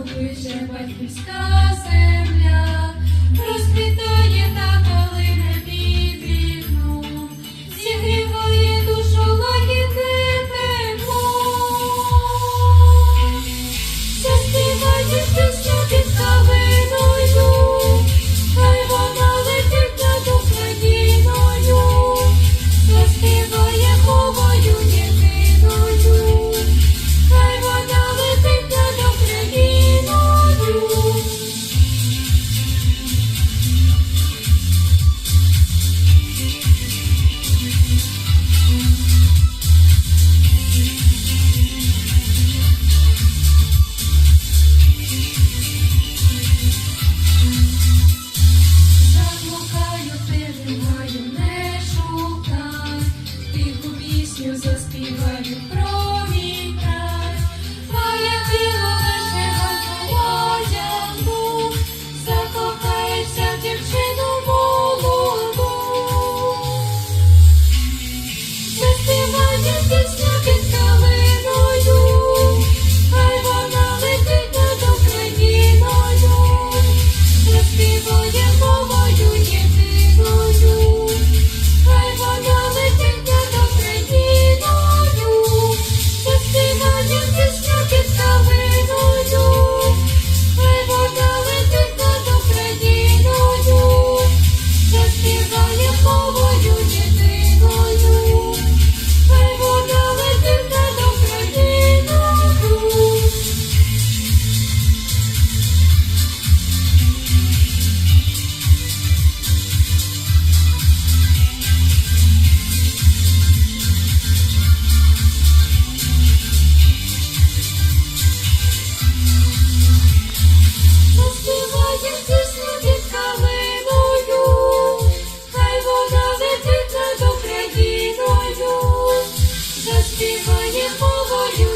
будує ще батьківська земля. Заспіваю про край, твоє в дівчину молоду. Заспіває пісню під калиною, хай вона летить над Україною, заспіває мовою є. твоєю мовою.